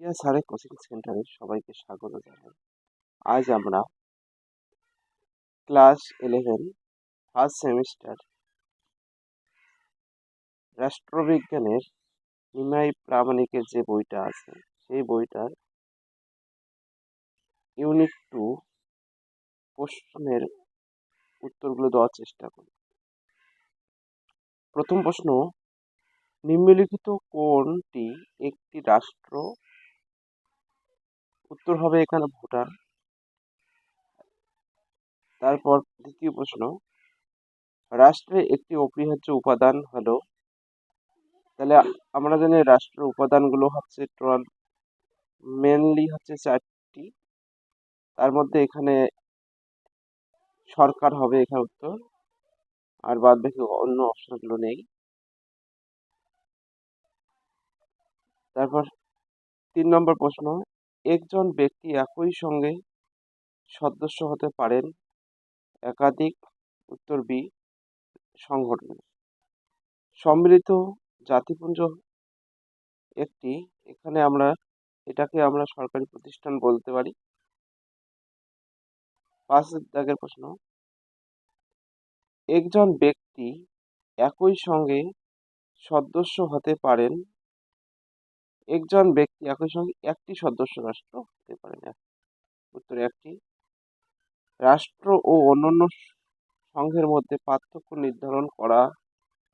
ইয়া স্যারের কোচিং সেন্টারে সবাইকে স্বাগত জানাই। আজ আমরা ক্লাস ইলেভেন ফার্স্ট সেমিস্টার রাষ্ট্রবিজ্ঞানের নিমাই প্রামাণিকের যে বইটা আছে, সেই বইটার ইউনিট টু প্রশ্নের উত্তরগুলো দেওয়ার চেষ্টা করি। প্রথম প্রশ্ন, নিম্নলিখিত কোনটি একটি রাষ্ট্র উত্তর হবে এখানে ভুটান। তারপর দ্বিতীয় প্রশ্ন, রাষ্ট্রে একটি অপরিহার্য উপাদান হলো, তাহলে আমরা জানি রাষ্ট্রের উপাদানগুলো হচ্ছে টোটাল মেনলি হচ্ছে চারটি, তার মধ্যে এখানে সরকার হবে এখানে উত্তর, আর বাদ বাকি অন্য অপশনগুলো নেই। তারপর তিন নম্বর প্রশ্ন একজন ব্যক্তি একই সঙ্গে সদস্য হতে পারেন, একাধিক উত্তর বি সংগঠন সম্মিলিত জাতিপুঞ্জ একটি, এখানে আমরা, এটাকে আমরা সরকারি প্রতিষ্ঠান বলতে পারি। পাঁচ দাগের প্রশ্ন। একজন ব্যক্তি একই সঙ্গে সদস্য হতে পারেন একজন ব্যক্তি একই সঙ্গে একটি সদস্য রাষ্ট্র হতে পারেন উত্তর একটি, রাষ্ট্র ও অন্যান্য সংঘের মধ্যে পার্থক্য নির্ধারণ করা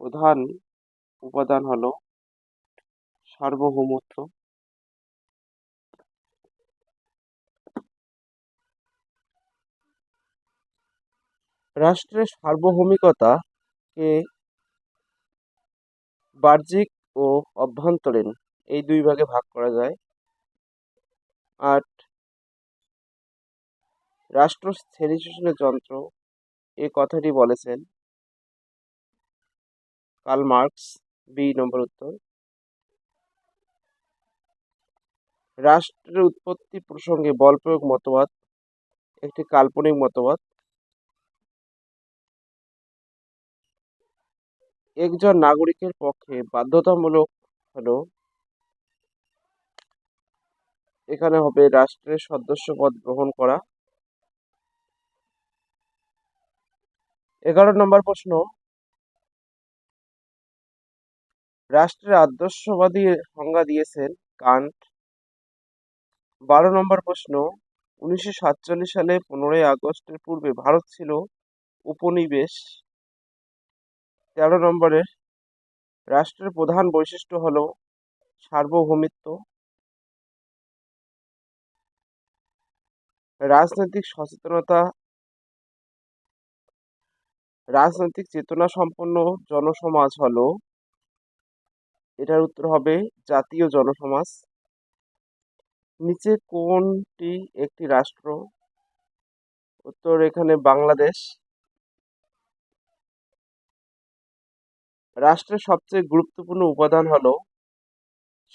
প্রধান উপাদান হল সার্বভৌমত্ব। রাষ্ট্রের সার্বভৌমিকতাকে বাহ্যিক ও অভ্যন্তরীণ এই দুই ভাগে ভাগ করা যায়। আট, রাষ্ট্র স্থিতিশীলের যন্ত্র, এ কথাটি বলেছেন কার্ল মার্কস, বি নম্বর উত্তর। রাষ্ট্রের উৎপত্তি প্রসঙ্গে বল প্রয়োগ মতবাদ, একটি কাল্পনিক মতবাদ। একজন নাগরিকের পক্ষে বাধ্যতামূলক হলো এখানে হবে রাষ্ট্রের সদস্যপদ গ্রহণ করা। এগারো নম্বর প্রশ্ন। রাষ্ট্রের আদর্শবাদী সংজ্ঞা দিয়েছেন কান্ট। বারো নম্বর প্রশ্ন। উনিশশো সাতচল্লিশ সালে পনেরোই আগস্টের পূর্বে ভারত ছিল উপনিবেশ। তেরো নম্বরের রাষ্ট্রের প্রধান বৈশিষ্ট্য হল সার্বভৌমিত্ব। রাজনৈতিক সচেতনতা, রাজনৈতিক চেতনা সম্পন্ন জনসমাজ হল। এটার উত্তর হবে জাতীয় জনসমাজ। নিচে কোনটি একটি রাষ্ট্র? উত্তর এখানে বাংলাদেশ। রাষ্ট্রের সবচেয়ে গুরুত্বপূর্ণ উপাদান হল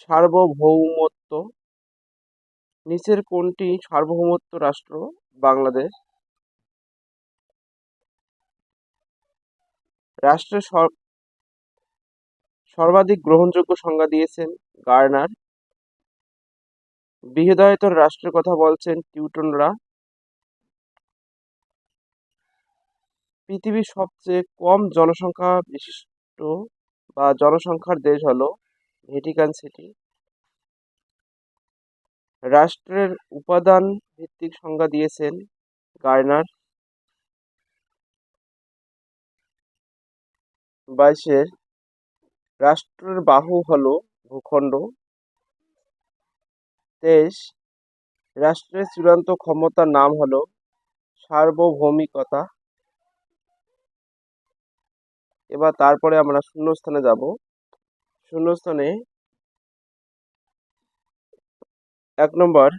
সার্বভৌমত্ব। নিচের কোনটি সার্বভৌমত্ব রাষ্ট্র? বাংলাদেশ। রাষ্ট্রের সর্বাধিক গ্রহণযোগ্য সংজ্ঞা দিয়েছেন গার্নার। বৃহদায়তন রাষ্ট্রের কথা বলছেন টিউটনরা। পৃথিবীর সবচেয়ে কম জনসংখ্যা বিশিষ্ট বা জনসংখ্যার দেশ হলো ভ্যাটিকান সিটি। রাষ্ট্রের উপাদান ভিত্তিক সংজ্ঞা দিয়েছেন গার্নার। বাইশের, রাষ্ট্রের বাহু হল ভূখণ্ড। তেইশ, রাষ্ট্রের চূড়ান্ত ক্ষমতার নাম হল সার্বভৌমিকতা। এবার তারপরে আমরা শূন্যস্থানে যাব। শূন্যস্থানে এক নম্বর,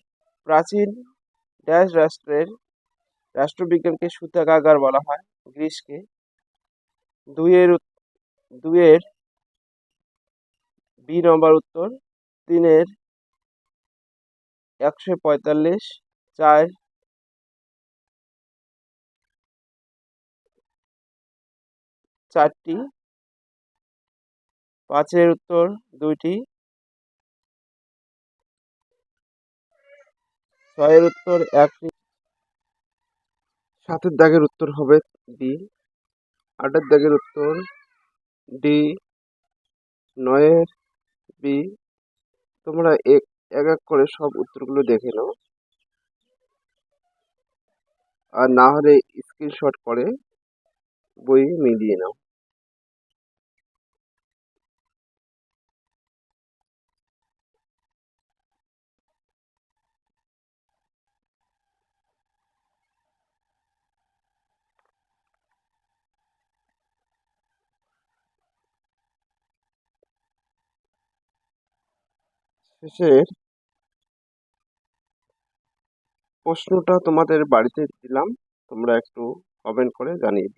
প্রাচীন ড্যাশ রাষ্ট্রের রাষ্ট্রবিজ্ঞানকে সুতাকাগার বলা হয় গ্রিসকে। দুইয়ের দুইয়ের বি নম্বর উত্তর, তিনের একশো পঁয়তাল্লিশ, চার চারটি, পাঁচের উত্তর দুইটি ছয়ের উত্তর, এক সাতের দাগের উত্তর হবে ডি আটের দাগের উত্তর ডি। নয়ের বি। তোমরা এক এক এক করে সব উত্তরগুলো দেখে নাও। আর না হলে স্ক্রিনশট করে বই মিলিয়ে নাও। শেষের প্রশ্নটা তোমাদের বাড়িতে দিলাম তোমরা একটু কমেন্ট করে জানিয়ে